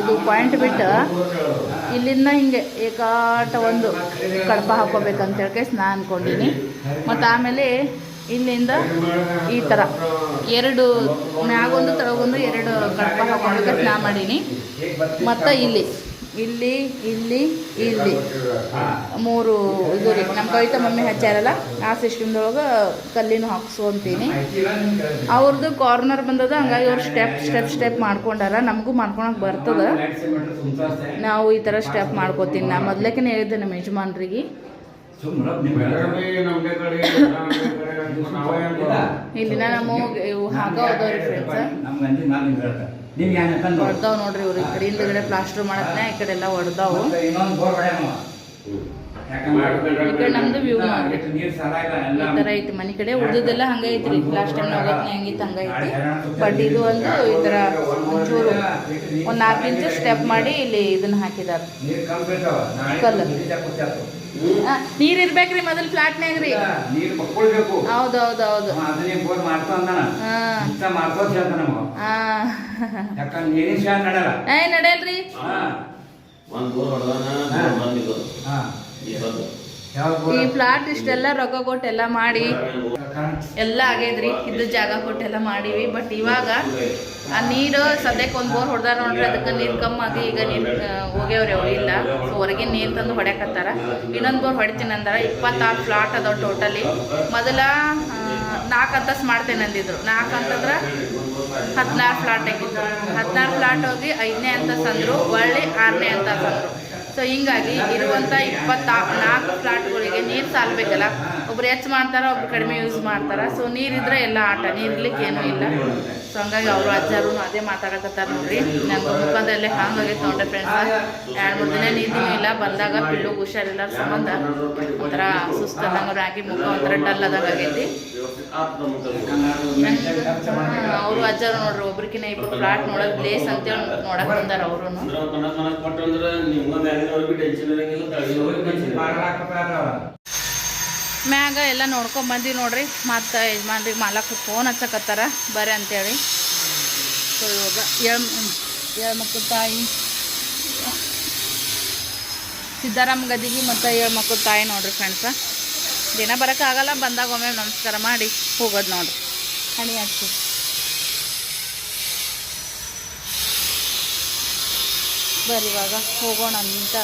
ಇದು ಪಾಯಿಂಟ್ ಬಿಟ್ಟು ಇಲ್ಲಿಂದ ಹಿಂಗೆ ಏಕಾಟ ಒಂದು ಕಡಪ ಹಾಕೋಬೇಕಂತ ಹೇಳ್ಕೇಸ್ ನಾ ಅಂದ್ಕೊಂಡಿನಿ ಮತ್ತು ಆಮೇಲೆ ಇಲ್ಲಿಂದ ಈ ಥರ ಎರಡು, ಮ್ಯಾಗೊಂದು ತಳಗೊಂದು ಎರಡು ಕಡಪ ಹಾಕೋಬೇಕಂತ ನಾ ಮಾಡೀನಿ. ಮತ್ತು ಇಲ್ಲಿ ಇಲ್ಲಿ ಇಲ್ಲಿ ಇಲ್ಲಿ. ಮೂರು ಇದು ರೀ ನಮ್ಮ ಕವಿತಾ ಮಮ್ಮಿ ಹಚ್ಚಾರಲ್ಲ ಆ ಸಿಸ್ಟಮ್ದೊಳಗೆ ಕಲ್ಲಿನ ಹಾಕ್ಸ್ಕೊಂತೀನಿ ಅವ್ರದ್ದು ಕಾರ್ನರ್ ಬಂದದ ಹಂಗಾಗಿ ಅವ್ರು ಸ್ಟೆಪ್ ಸ್ಟೆಪ್ ಸ್ಟೆಪ್ ಮಾಡ್ಕೊಂಡಾರ ನಮಗೂ ಮಾಡ್ಕೊಳಕ್ಕೆ ಬರ್ತದ. ನಾವು ಈ ಥರ ಸ್ಟೆಪ್ ಮಾಡ್ಕೋತೀನಿ ನಾ ಮೊದ್ಲಕ್ಕೆ ಹೇಳಿದ್ದೆ ನಮ್ಮ ಯಜಮಾನ್ರಿಗೆ. ಇಲ್ಲಿ. ನಮ್ಮ ಇವು ಹಾಕೋ ಹೋದವ್ರಿ ಫ್ರೆಂಡ್ಸ್ ಹೊಡ್ದಾವ್ ನೋಡ್ರಿ ಇವ್ರ ಈ ಕಡೆ ಹಿಂದ್ಗಡೆ ಪ್ಲಾಸ್ಟರ್ ಮಾಡತ್ನ ಈ ಕಡೆ ಎಲ್ಲ ಹೊಡ್ದಾವ್. ಮತ್ತೆ ಇನ್ನೊಂದು ಬೋರ್ ಹೊಡ್ಯಾನ ಯಾಕಂದ್ರೆ ಈ ಕಡೆ ನಮ್ದು ವ್ಯೂ ನೋಡ್ರಿ. ಈ ತರ ಐತಿ ಮನೆ ಕಡೆ ಉಳ್ದದೆಲ್ಲ ಹಂಗ ಐತ್ರಿ. ಲಾಸ್ಟ್ ಟೈಮ್ ಹೋಗತ್ನೆ ಹೆಂಗಿತ್ತು ಹಂಗ ಐತಿ. ಬಟ್ ಇದು ಒಂದು ಈ ತರ ಒಂಚೂರು ಒಂದು ನಾಲ್ಕು ಇಂಚು ಸ್ಟೆಪ್ ಮಾಡಿ ಇಲ್ಲಿ. ಇದನ್ನ ಹಾಕಿದಾರ. ಕಲ್ಲು. ನೀರ್ ಇರ್ಬೇಕ್ರಿ ಮೊದಲ್ ಫ್ಲಾಟ್ನ್ಯಾಗ ರೀ. ನೀರ್ ನೀರು ಮಕ್ಕೊಳ್ಬೇಕು ಹೌದು ಹೌದು ಹೌದು ಅದನ್ನ ಬೋರ್ ಮಾಡ್ತಾ ಅಂದಾನ. ಹಾ. ಇಂಥ ಮಾಡ್ತಾ ಹೇಳ್ತಾನ ನಮಗ ಹಾ. ಯಾಕಂದ್ರೆ ನೀರಿನ ನಡೆಯಲ್ಲ. ಏ ನಡೆಯಲ್ರಿ. ಒಂದ್ ಬೋರ್ ಹೊಡೆದಾನ ಹಾ. ಬಂದಿದ್ದು ಹಾ. ಈ ಫ್ಲಾಟ್ ಇಷ್ಟೆಲ್ಲ ರೊಕ್ಕ ಕೊಟ್ಟೆಲ್ಲ ಮಾಡಿ ಎಲ್ಲ ಆಗೈದ್ರಿ ಇದ್ದ ಜಾಗ ಕೊಟ್ಟೆಲ್ಲ ಮಾಡೀವಿ. ಬಟ್ ಇವಾಗ ಆ ನೀರು ಸದ್ಯಕ್ಕೆ ಒಂದು ಬೋರ್ ಹೊಡೆದ ನೋಡ್ರಿ, ಅದಕ್ಕೆ ನೀರು ಕಮ್ಮಿ ಆಗಿ ಈಗ ನೀರು ಹೋಗ್ಯವ್ರಿ ಅವ್ರು ಇಲ್ಲ. ಸೊ ಹೊರಗಿನ ನೀರು ತಂದು ಹೊಡ್ಯಾಕತ್ತಾರ. ಇನ್ನೊಂದು ಬೋರ್ ಹೊಡಿತೀನಿ ಅಂದ್ರೆ. ಇಪ್ಪತ್ತಾರು ಫ್ಲಾಟ್ ಅದಾವ ಟೋಟಲಿ ಮೊದಲ ನಾಲ್ಕು ಅಂತಸ್ ಮಾಡ್ತೇನೆ ಅಂದಿದ್ರು. ನಾಲ್ಕು ಅಂತಂದ್ರೆ ಹದಿನಾರು ಫ್ಲಾಟ್ ಆಗಿತ್ತು. ಹದಿನಾರು ಫ್ಲಾಟ್ ಹೋಗಿ ಐದನೇ ಅಂತಸ್ ಅಂದರು. ಒಳ್ಳೆ ಆರನೇ ಅಂತಸ್ ಅಂದರು. ಸೊ ಹಿಂಗಾಗಿ ಇರುವಂಥ ಇಪ್ಪತ್ತ ನಾಲ್ಕು ಫ್ಲಾಟ್ಗಳಿಗೆ ನೀರು ಸಾಲ್ಬೇಕಲ್ಲ? ಒಬ್ರು ಹೆಚ್ಚು ಮಾಡ್ತಾರ, ಒಬ್ರು ಕಡಿಮೆ ಯೂಸ್ ಮಾಡ್ತಾರ. ಸೊ ನೀರಿದ್ರೆ ಎಲ್ಲ ಆಟ, ನೀರ್ಲಿಕ್ಕೆ ಏನೂ ಇಲ್ಲ. ಸೊ ಹಂಗಾಗಿ ಅವರು ಅಜ್ಜಾರು ಅದೇ ಮಾತಾಡಕತ್ತಾರ ನೋಡ್ರಿ. ನಂಗೆ ಮುಖದಲ್ಲೇ ಹಂಗಾಗೈತೆ ನೋಡ್ರಿ ಫ್ರೆಂಡ್ಸ್ ಎರಡು ಮೂರು ದಿನ ನೀರು ಇಲ್ಲ, ಬಂದಾಗ ಪಿಲ್ಲು ಹುಷಾರಿಲ್ಲ ಸಂಬಂಧ ಒಂಥರ ಸುಸ್ತಾದಂಗೆ ರಾಗಿ ಮುಖ ಒಂಥರ ಡಲ್ ಆದಂಗೆ ಆಗೈತಿ. ಅವರು ಅಜ್ಜಾರು ನೋಡ್ರಿ ಒಬ್ರಿಕಿನ ಇಬ್ರು ಫ್ಲಾಟ್ ನೋಡೋದು ಪ್ಲೇಸ್ ಅಂತೇಳಿ ನೋಡಕ್ ಬಂದಾರ ಅವರು ಮ್ಯಾಗ ಎಲ್ಲ ನೋಡ್ಕೊಂಬಂದಿ ನೋಡ್ರಿ. ಮತ್ತು ಯಜಮಾನ್ರಿಗೆ ಮಾಲಕ್ಕೆ ಫೋನ್ ಹಚ್ಚಕತ್ತಾರ. ಬರ್ರಿ ಅಂತೇಳಿ. ಸೊ, ಇವಾಗ ಏಳು ಏಳು ಮಕ್ಕಳ ತಾಯಿ, ಸಿದ್ದಾರಾಮ್ ಗದಿಗೆ ಮತ್ತು ಏಳು ಮಕ್ಕಳ ತಾಯಿ ನೋಡ್ರಿ ಫ್ರೆಂಡ್ಸ ದಿನ ಬರೋಕ್ಕಾಗಲ್ಲ ಬಂದಾಗ ಒಮ್ಮೆ ನಮಸ್ಕಾರ ಮಾಡಿ ಹೋಗೋದು ನೋಡ್ರಿ. ಹಣಿ ಹಾಕಿ ಬರ್ರಿ ಇವಾಗ ಹೋಗೋಣ ಅಂತ.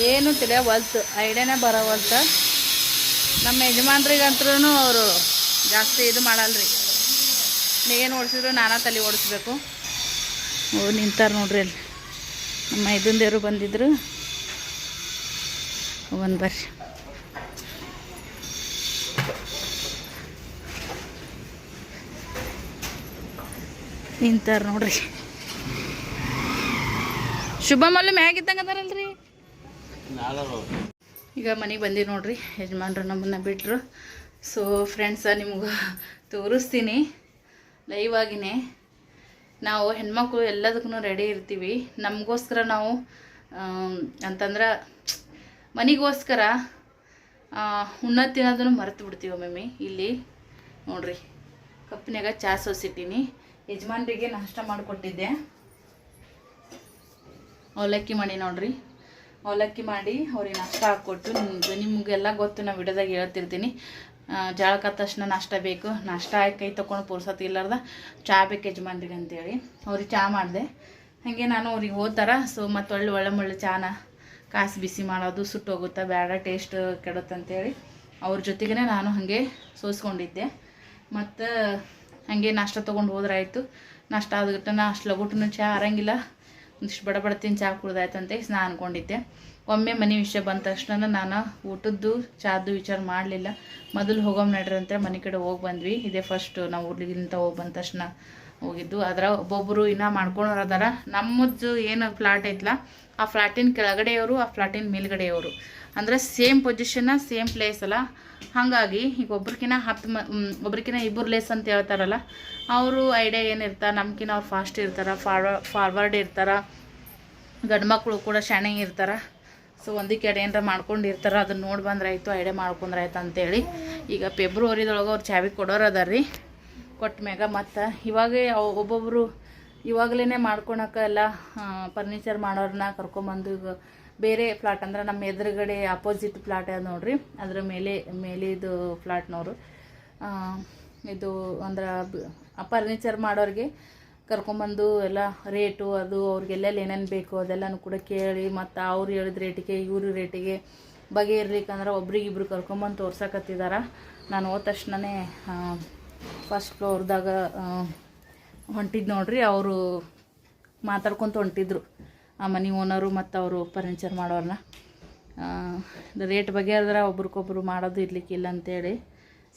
ಏನು ತಿಳಿಯವಲ್ತು ಐಡಿಯಾನೇ ಬರೋವಲ್ತು ನಮ್ಮ ಯಜಮಾನ್ರಿಗಂತ್ರೂ ಅವರು ಜಾಸ್ತಿ ಇದು ಮಾಡಲ್ರಿ. ಏನು ಓಡಿಸಿದ್ರು ನಾನಾ ತಲೆ ಓಡಿಸ್ಬೇಕು. ಓ, ನಿಂತಾರೆ ನೋಡ್ರಿ ಅಲ್ಲಿ. ನಮ್ಮ ಇದೊಂದೇರು ಬಂದಿದ್ರು. ಒಂದು ಬರ್ರಿ. ನಿಂತಾರೆ ನೋಡ್ರಿ. ಶುಭ ಮಲ್ಲು ಮ್ಯಾಗಿದ್ದಂಗೆ ಅದಾರಲ್ರಿ ಈಗ ಮನೆಗೆ ಬಂದಿ ನೋಡ್ರಿ, ಯಜಮಾನ್ರು ನಮ್ಮನ್ನು ಬಿಟ್ಟರು ಸೊ ಫ್ರೆಂಡ್ಸ ನಿಮ್ಗೆ ತೋರಿಸ್ತೀನಿ. ಲೈವ್ ಆಗಿನೇ. ನಾವು ಹೆಣ್ಮಕ್ಳು ಎಲ್ಲದಕ್ಕೂ ರೆಡಿ ಇರ್ತೀವಿ. ನಮಗೋಸ್ಕರ ನಾವು ಅಂತಂದ್ರೆ, ಮನೆಗೋಸ್ಕರ ಉಣ್ಣೋದು ತಿನ್ನೋದನ್ನು ಮರೆತು ಬಿಡ್ತೀವಿ ಒಮ್ಮೊಮ್ಮೆ. ಇಲ್ಲಿ, ನೋಡ್ರಿ ಕಪ್ಪಿನಾಗ ಚಾ ಸೋಸಿಟ್ಟಿನಿ. ಯಜಮಾನ್ರಿಗೆ ನಾಷ್ಟ ಮಾಡಿಕೊಟ್ಟಿದ್ದೆ. ಅವಲಕ್ಕಿ ಮಾಡಿ ನೋಡ್ರಿ. ಅವಲಕ್ಕಿ ಮಾಡಿ ಅವ್ರಿಗೆ ನಾಷ್ಟ ಹಾಕ್ಕೊಟ್ಟು ನಿಮ್ಗೆ ನಿಮಗೆಲ್ಲ ಗೊತ್ತು, ನಾವು ವಿಡಿಯೋದಾಗ ಹೇಳ್ತಿರ್ತೀನಿ. ಜಾಳಕ ತಕ್ಷಣ ನಾಷ್ಟ ಬೇಕು. ನಾಷ್ಟ ಕೈ ತೊಗೊಂಡು ಪುರ್ಸತಿ ಇಲ್ಲಾರ್ದ ಚಾ ಬೇಕು ಯಜಮಾನ್ರಿಗೆ ಅಂತೇಳಿ. ಅವ್ರಿಗೆ ಚಾ ಮಾಡಿದೆ. ಹಾಗೆ ನಾನು ಅವ್ರಿಗೆ ಹೋಗ್ತಾರ ಸೊ ಮತ್ತು ಒಳ್ಳೆ ಒಳ್ಳೆ ಮುಳ್ಳೆ ಚಾನ ಕಾಸು ಬಿಸಿ ಮಾಡೋದು ಸುಟ್ಟು ಹೋಗುತ್ತಾ ಬೇಡ ಟೇಸ್ಟ್ ಕೆಡುತ್ತೆ ಅಂತೇಳಿ ಅವ್ರ ಜೊತೆಗೇ ನಾನು ಹಾಗೆ ಸೋಸ್ಕೊಂಡಿದ್ದೆ. ಮತ್ತು ಹಾಗೆ ನಾಷ್ಟ ತೊಗೊಂಡು ಹೋದ್ರಾಯ್ತು. ನಾಷ್ಟ ಆದ್ಬಿಟ್ಟು ನಾ ಅಷ್ಟು ಲಗುಟ್ಟು ಚಹಾ ಆರಂಗಿಲ್ಲ. ಒಂದಿಷ್ಟು ಬಡ ಬಡತಿನ ಚಹಾ ಕುಡ್ದಾಯ್ತಂತೆ ನಾ ಅಂದ್ಕೊಂಡಿದ್ದೆ ಒಮ್ಮೆ ಮನೆ ವಿಷಯ ಬಂದ ತಕ್ಷಣ ನಾನು ಊಟದ್ದು ಚಾದು ವಿಚಾರ ಮಾಡಲಿಲ್ಲ. ಮೊದಲು ಹೋಗೋಮ್ ನಡ್ರಿ ಅಂತ ಮನೆ ಕಡೆ ಹೋಗಿ ಬಂದ್ವಿ. ಇದೇ ಫಸ್ಟ್ ನಾವು ಊರ್ಲಿಗಿಂತ ಹೋಗಿ ಬಂದ ತಕ್ಷಣ ಹೋಗಿದ್ದು. ಅದರ ಒಬ್ಬೊಬ್ಬರು ಇನ್ನೂ ಮಾಡ್ಕೊಂಡವ್ರು ಅದಾರ. ನಮ್ಮದು ಏನು ಫ್ಲಾಟ್ ಐತಲ್ಲ ಆ ಫ್ಲಾಟಿನ ಕೆಳಗಡೆಯವರು, ಆ ಫ್ಲಾಟಿನ ಮೇಲ್ಗಡೆಯವರು. ಅಂದರೆ ಸೇಮ್ ಪೊಸಿಷನ್ನ ಸೇಮ್ ಪ್ಲೇಸ್ ಅಲ್ಲ. ಹಾಗಾಗಿ ಈಗ ಒಬ್ರಿಗಿನ ಹತ್ತು ಮ ಒಬ್ರಿಗಿನ ಇಬ್ಬರು ಲೇಸ್ ಅಂತ ಹೇಳ್ತಾರಲ್ಲ, ಅವರು ಐಡಿಯಾ ಏನಿರ್ತಾರೆ ನಮ್ಕಿನ ಅವ್ರು ಫಾಸ್ಟ್ ಇರ್ತಾರೆ ಫಾರ್ವ ಫಾರ್ವರ್ಡ್ ಇರ್ತಾರೆ, ಗಂಡು ಮಕ್ಕಳು ಕೂಡ ಶಾಣೆ ಇರ್ತಾರೆ. ಸೊ ಒಂದಕ್ಕೆ ಎರಡು ಏನಾರ ಮಾಡ್ಕೊಂಡಿರ್ತಾರೆ ಅದನ್ನ ನೋಡಿ ಬಂದ್ರಾಯ್ತು ಐಡಿಯಾ ಮಾಡ್ಕೊಂಡ್ರಾಯ್ತು ಅಂತೇಳಿ. ಈಗ ಫೆಬ್ರವರಿದೊಳಗೆ ಅವ್ರು ಚಾವಿ ಕೊಡೋರು ಅದಾರ ರೀ ಕೊಟ್ಟ ಮ್ಯಾಗ ಮತ್ತು ಇವಾಗೇ ಒಬ್ಬೊಬ್ಬರು ಇವಾಗಲೇ ಮಾಡ್ಕೊಳಕ್ಕೆ ಎಲ್ಲ ಫರ್ನಿಚರ್ ಮಾಡೋರನ್ನ ಕರ್ಕೊಂಬಂದು ಬೇರೆ ಫ್ಲಾಟ್ ಅಂದ್ರೆ ನಮ್ಮ ಎದುರುಗಡೆ ಅಪೋಸಿಟ್ ಫ್ಲಾಟ್ ಅದು ನೋಡ್ರಿ? ಅದ್ರ ಮೇಲೆ, ಮೇಲಿದು ಫ್ಲಾಟ್ನವರು ಇದು ಅಂದ್ರೆ ಫರ್ನಿಚರ್ ಮಾಡೋರಿಗೆ ಕರ್ಕೊಂಬಂದು ಎಲ್ಲ ರೇಟು ಅದು ಅವ್ರಿಗೆಲ್ಲೆಲ್ಲ ಏನೇನು ಬೇಕು ಅದೆಲ್ಲನೂ ಕೂಡ ಕೇಳಿ ಮತ್ತು ಅವ್ರು ಹೇಳಿದ ರೇಟಿಗೆ ಇವ್ರ ರೇಟಿಗೆ ಬಗೆ ಇರ್ಲಿಕ್ಕಂದ್ರೆ ಒಬ್ರಿಗಿಬ್ರು ಕರ್ಕೊಂಬಂದು ತೋರ್ಸಕತ್ತಿದಾರ. ನಾನು ಹೋದ ತಕ್ಷಣನೇ ಫಸ್ಟ್ ಫ್ಲೋರ್ದಾಗ ಹೊಂಟಿದ್ದು ನೋಡ್ರಿ, ಅವರು ಮಾತಾಡ್ಕೊತ ಹೊಂಟಿದ್ರು. ಆ ಮನೆ ಓನರು ಮತ್ತು ಅವರು ಫರ್ನಿಚರ್ ಮಾಡೋರನ್ನ ರೇಟ್ ಬಗ್ಗೆ ಆದ್ರೆ ಒಬ್ರಿಗೊಬ್ರು ಮಾಡೋದು ಇರ್ಲಿಕ್ಕಿಲ್ಲ ಅಂತೇಳಿ.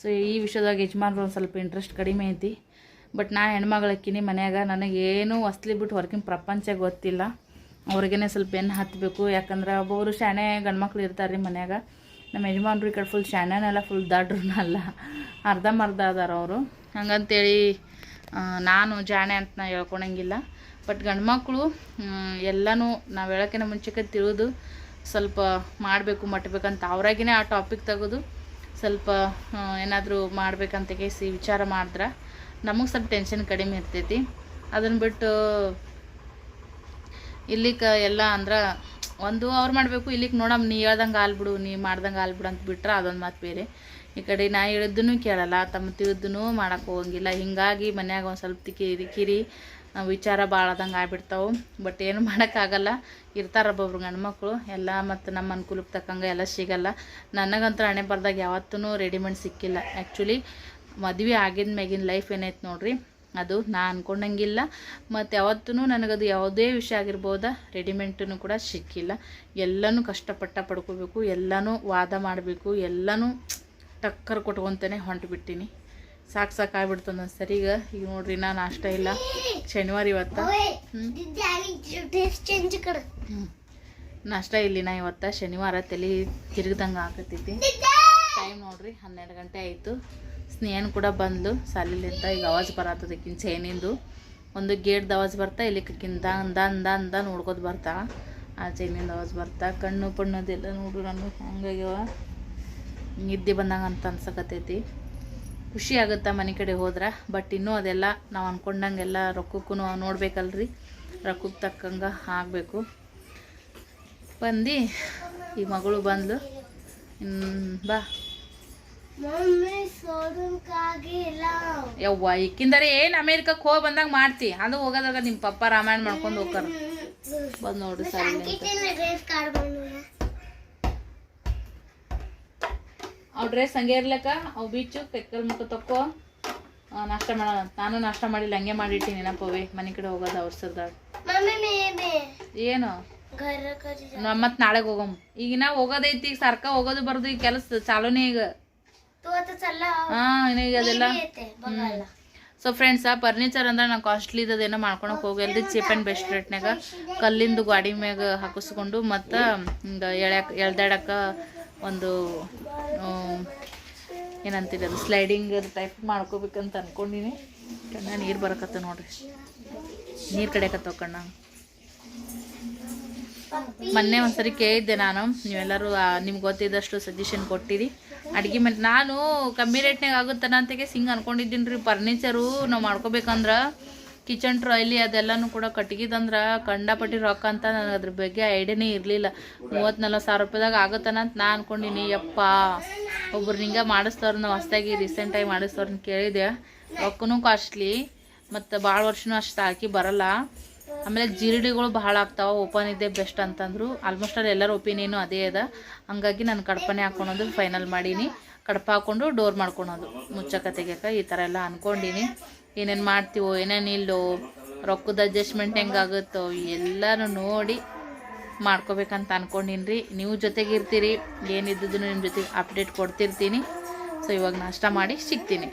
ಸೊ ಈ ವಿಷಯದಾಗ ಯಜಮಾನ್ರು ಒಂದು ಸ್ವಲ್ಪ ಇಂಟ್ರೆಸ್ಟ್ ಕಡಿಮೆ ಐತಿ. ಬಟ್ ನಾ ಹೆಣ್ಮಗಳಕ್ಕಿನಿ ಮನ್ಯಾಗ, ನನಗೇನು ಅಸ್ಲಿ ಬಿಟ್ಟು ಹೊರಗಿನ ಪ್ರಪಂಚ ಗೊತ್ತಿಲ್ಲ. ಅವ್ರಿಗೇನೆ ಸ್ವಲ್ಪ ಏನು ಹತ್ತಬೇಕು ಯಾಕಂದ್ರೆ ಒಬ್ಬೊಬ್ರು ಶಾಣೆ ಗಂಡ್ಮಕ್ಳು ಇರ್ತಾರೆ ರೀ ಮನ್ಯಾಗ. ನಮ್ಮ ಯಜಮಾನ್ರು ಈ ಕಡೆ ಫುಲ್ ಶಾಣೆನೆಲ್ಲ ಫುಲ್ ಅರ್ಧ ಅರ್ಧಂಬರ್ಧ ಅದಾರ ಅವರು. ಹಂಗಂತೇಳಿ ನಾನು ಜಾಣೆ ಅಂತ ನಾ ಹೇಳ್ಕೊಳಂಗಿಲ್ಲ ಬಟ್ ಗಂಡ್ಮಕ್ಳು ಎಲ್ಲನೂ ನಾವು ಹೇಳೋಕ್ಕಿಂತ ಮುಂಚೆಗೆ ತಿಳಿದು ಸ್ವಲ್ಪ ಮಾಡಬೇಕು, ಮಟ್ಬೇಕಂತ ಅವ್ರಾಗಿನೇ ಆ ಟಾಪಿಕ್ ತೆಗೆದು ಸ್ವಲ್ಪ ಏನಾದರೂ ಮಾಡ್ಬೇಕಂತ ಕೇಸಿ ವಿಚಾರ ಮಾಡಿದ್ರೆ ನಮಗೆ ಸ್ವಲ್ಪ ಟೆನ್ಷನ್ ಕಡಿಮೆ ಇರ್ತೈತಿ. ಅದನ್ನು ಬಿಟ್ಟು ಇಲ್ಲಿಕ ಎಲ್ಲ ಅಂದ್ರೆ ಒಂದು ಅವ್ರು ಮಾಡಬೇಕು ಇಲ್ಲಿಗೆ ನೋಡಮ್ಮ ನೀ ಹೇಳ್ದಂಗೆ ಆಲ್ಬಿಡು ನೀ ಮಾಡ್ದಂಗೆ ಆಲ್ಬಿಡು ಅಂತ ಬಿಟ್ರೆ ಅದೊಂದು ಮಾತು ಬೇರೆ. ಈ ಕಡೆ ನಾ ಹೇಳಿದ್ದನ್ನು ಕೇಳಲ್ಲ, ತಮ್ಮ ತಿಳಿದ್ದೂ ಮಾಡೋಕ್ಕೆ ಹೋಗಂಗಿಲ್ಲ. ಹಿಂಗಾಗಿ ಮನ್ಯಾಗ ಒಂದು ಸ್ವಲ್ಪ ಕಿರಿ ಕಿರಿ ವಿಚಾರ ಭಾಳದಂಗೆ ಆಗ್ಬಿಡ್ತಾವೆ. ಬಟ್ ಏನು ಮಾಡೋಕ್ಕಾಗಲ್ಲ. ಇರ್ತಾರೆ ಒಬ್ಬೊಬ್ರು ಗಂಡ್ಮಕ್ಳು ಎಲ್ಲ ಮತ್ತು ನಮ್ಮ ಅನುಕೂಲಕ್ಕೆ ತಕ್ಕಂಗೆ ಎಲ್ಲ ಸಿಗಲ್ಲ. ನನಗಂತೂ ಹಣೆ ಬರ್ದಾಗ ಯಾವತ್ತೂ ರೆಡಿಮೇಡ್ ಸಿಕ್ಕಿಲ್ಲ. ಆ್ಯಕ್ಚುಲಿ ಮದುವೆ ಆಗಿದ ಮ್ಯಾಗಿನ ಲೈಫ್ ಏನೈತೆ ನೋಡ್ರಿ? ಅದು ನಾ ಅಂದ್ಕೊಂಡಂಗಿಲ್ಲ ಮತ್ತು ಯಾವತ್ತೂ ನನಗದು ಯಾವುದೇ ವಿಷಯ ಆಗಿರ್ಬೋದು ರೆಡಿಮೆಂಟೂ ಕೂಡ ಸಿಕ್ಕಿಲ್ಲ. ಎಲ್ಲನೂ ಕಷ್ಟಪಟ್ಟ ಪಡ್ಕೋಬೇಕು. ಎಲ್ಲನೂ ವಾದ ಮಾಡಬೇಕು. ಎಲ್ಲನೂ ಟಕ್ಕರ್ ಕೊಟ್ಕೊತಾನೆ ಹೊಂಟು ಬಿಟ್ಟಿನಿ ಸಾಕು ಸಾಕು ಆಗ್ಬಿಡ್ತು ನನ್ನ ಸರಿ ಈಗ ಈಗ ನೋಡ್ರಿ ನಾನು ನಾಷ್ಟ ಇಲ್ಲ. ಶನಿವಾರ ಇವತ್ತ. ನಾಷ್ಟ ನಾ ಇವತ್ತ. ಶನಿವಾರ ತಲೆ ತಿರುಗ್ದಂಗೆ ಹಾಕತ್ತೈತಿ ಟೈಮ್ ನೋಡ್ರಿ ಹನ್ನೆರಡು ಗಂಟೆ ಆಯಿತು. ಸ್ನೇಹನ್ ಕೂಡ ಬಂದು ಸಾಲಿಲಿಂದ ಈಗ ಆವಾಜ್ ಬರತ್ತದಕ್ಕಿಂತ ಚೈನಿಂದು ಒಂದು ಗೇಟ್ದು ಆವಾಜ್ ಬರ್ತಾ ಇಲ್ಲಿ ಕಿಂತ ಅಂದ ಅಂದ ಅಂದ ನೋಡ್ಕೋದು ಬರ್ತಾ. ಆ ಚೈನಿಂದ ಆವಾಜ್ ಬರ್ತಾ. ಕಣ್ಣು ಪಣ್ಣದೆಲ್ಲ ನೋಡು ನಾನು ಹಂಗಾಗ್ಯವ. ನಿದ್ದೆ ಬಂದಂಗ ಅಂತ ಅನ್ಸಕತ್ತೈತಿ. ಖುಷಿ ಆಗುತ್ತೆ ಮನೆ ಕಡೆ ಹೋದ್ರೆ? ಬಟ್ ಇನ್ನೂ ಅದೆಲ್ಲ ನಾವು ಅಂದ್ಕೊಂಡಂಗೆಲ್ಲ ರೊಕ್ಕಕ್ಕೂ ನೋಡ್ಬೇಕಲ್ರಿ. ರೊಕ್ಕಕ್ಕೆ ತಕ್ಕಂಗೆ ಆಗಬೇಕು. ಬಂದು ಈ ಮಗಳು ಬಂದು ಬಾ. ಯವ್ವ ಈಕಿಂದರೆ ಏನು ಅಮೇರಿಕಕ್ಕೆ ಹೋಗಿ ಬಂದಾಗ ಮಾಡ್ತಿ? ಅದು ಹೋಗೋದಾಗ ನಿಮ್ಮ ಪಪ್ಪ ರಾಮಾಯಣ ಮಾಡ್ಕೊಂಡು ಹೋಗ್ತಾರೆ. ಬಂದು ನೋಡಿ ಸರ್ ಅವು ಡ್ರೆಸ್ ಹಂಗೆ ಇರ್ಲಕ್ಕ ಅವು ಬೀಚು ಕೆಕ್ಕಲ್ ಮುಖ ತಕ್ಕೋ ನಾಷ್ಟ ಮಾಡೋಣ ನಾನು ನಾಷ್ಟ ಮಾಡಿಲ್ಲ ಹಂಗೆ ಮಾಡಿಟ್ಟಿ ನೆನಪವೇ ಮನೆ ಕಡೆ ಹೋಗೋದು ಅವ್ರಸರ್ದಾಗ ಏನು? ಮತ್ ನಾಳೆಗೆ ಹೋಗಮ್. ಈಗ ನಾ ಹೋಗೋದೈತಿ ಈಗ ಸರ್ಕ ಹೋಗೋದು ಬರ್ದು ಈಗ ಕೆಲಸ ಚಾಲೂನೇ ಈಗ. ಹಾಂ ಈಗ ಅದೆಲ್ಲ. ಸೊ ಫ್ರೆಂಡ್ಸ್ ಫರ್ನಿಚರ್ ಅಂದ್ರೆ ನಾವು ಕಾಸ್ಟ್ಲಿ ಇದೇನೋ ಮಾಡ್ಕೊಳಕ್ಕೆ ಹೋಗಲ್ರಿ ಚೀಪ್ ಆ್ಯಂಡ್ ಬೆಸ್ಟ್ ರೇಟ್ನಾಗ ಕಲ್ಲಿಂದು ಗಾಡಿ ಮ್ಯಾಗ ಹಾಕಿಸ್ಕೊಂಡು ಮತ್ತು ಹಿಂಗೆ ಎಳ್ಯಾಕ ಎಳ್ದಾಡಕ್ಕೆ ಒಂದು ಏನಂತೀರಿ ಅದು ಸ್ಲೈಡಿಂಗ್ ಟೈಪ್ ಮಾಡ್ಕೋಬೇಕಂತ ಅಂದ್ಕೊಂಡಿನಿ ಕಣ್ಣ, ನೀರು ಬರಕತ್ತ ನೋಡ್ರಿ. ನೀರು ಕಡೆಯಕತ್ತವ ಕಣ್ಣ. ಮೊನ್ನೆ ಒಂದ್ಸರಿ ಕೇಳಿದ್ದೆ ನಾನು, ನೀವೆಲ್ಲರೂ ನಿಮ್ಗೆ ಗೊತ್ತಿದ್ದಷ್ಟು ಸಜೆಷನ್ ಕೊಟ್ಟಿರಿ. ಅಡ್ಗೆ ಮನೆ ನಾನು ಕಮ್ಮಿ ರೇಟ್ನಾಗ ಆಗುತ್ತಾನ ಅಂತೆಗೆ ಸಿಂಗ್ ಅನ್ಕೊಂಡಿದ್ದೀನಿ ರೀ ಫರ್ನಿಚರು ನಾವು ಮಾಡ್ಕೋಬೇಕಂದ್ರೆ ಕಿಚನ್ ಟ್ರಾಯ್ಲಿ ಅದೆಲ್ಲನೂ ಕೂಡ ಕಟ್ಗಿದಂದ್ರೆ ಕಂಡಪಟ್ಟಿ ರೊಕ್ಕ ಅಂತ ನನಗೆ ಅದ್ರ ಬಗ್ಗೆ ಐಡಿಯಾನೇ ಇರಲಿಲ್ಲ. ಮೂವತ್ತು ನಲ್ವತ್ತು ಸಾವಿರ ರೂಪಾಯಿದಾಗ ಆಗುತ್ತಾನ ಅಂತ ನಾ ಅಂದ್ಕೊಂಡಿನಿ ಯಪ್ಪ, ಒಬ್ರು ಹಿಂಗೆ ಮಾಡಿಸ್ತವ್ರು ನಾವು ಹೊಸ್ದಾಗಿ ರೀಸೆಂಟಾಗಿ ಮಾಡಿಸ್ತವ್ರನ್ನ ಕೇಳಿದೆ. ರೊಕ್ಕನೂ ಕಾಸ್ಟ್ಲಿ, ಮತ್ತು ಭಾಳ ವರ್ಷನೂ ಅಷ್ಟು ಹಾಕಿ ಬರಲ್ಲ. ಆಮೇಲೆ ಜಿರಡಿಗಳು ಭಾಳ ಆಗ್ತಾವೆ, ಓಪನ್ ಇದೆ ಬೆಸ್ಟ್ ಅಂತಂದ್ರು. ಆಲ್ಮೋಸ್ಟ್ ಅಲ್ಲಿ ಎಲ್ಲರ ಒಪಿನಿಯನು ಅದೇ ಅದ. ಹಂಗಾಗಿ ನಾನು ಕಡ್ಪನೆ ಹಾಕೊಳೋದು ಫೈನಲ್ ಮಾಡೀನಿ. ಕಡಪ ಹಾಕೊಂಡು ಡೋರ್ ಮಾಡ್ಕೊಳೋದು ಮುಚ್ಚಕ ತೆಗಿಯಕ ಈ ಥರ ಎಲ್ಲ ಅನ್ಕೊಂಡಿನಿ. ಏನೇನು ಮಾಡ್ತೀವೋ, ಏನೇನು ಇಲ್ಲೋ ರೊಕ್ಕದ ಅಡ್ಜಸ್ಟ್ಮೆಂಟ್ ಹೆಂಗಾಗುತ್ತೋ ಎಲ್ಲನೂ ನೋಡಿ ಮಾಡ್ಕೋಬೇಕಂತ ಅನ್ಕೊಂಡಿನಿ ರೀ ನೀವು ಜೊತೆಗೆ ಇರ್ತೀರಿ ಏನಿದ್ದು ನಿಮ್ಮ ಜೊತೆಗೆ ಅಪ್ಡೇಟ್ ಕೊಡ್ತಿರ್ತೀನಿ. ಸೊ ಇವಾಗ ನಾಷ್ಟ ಮಾಡಿ ಸಿಗ್ತೀನಿ.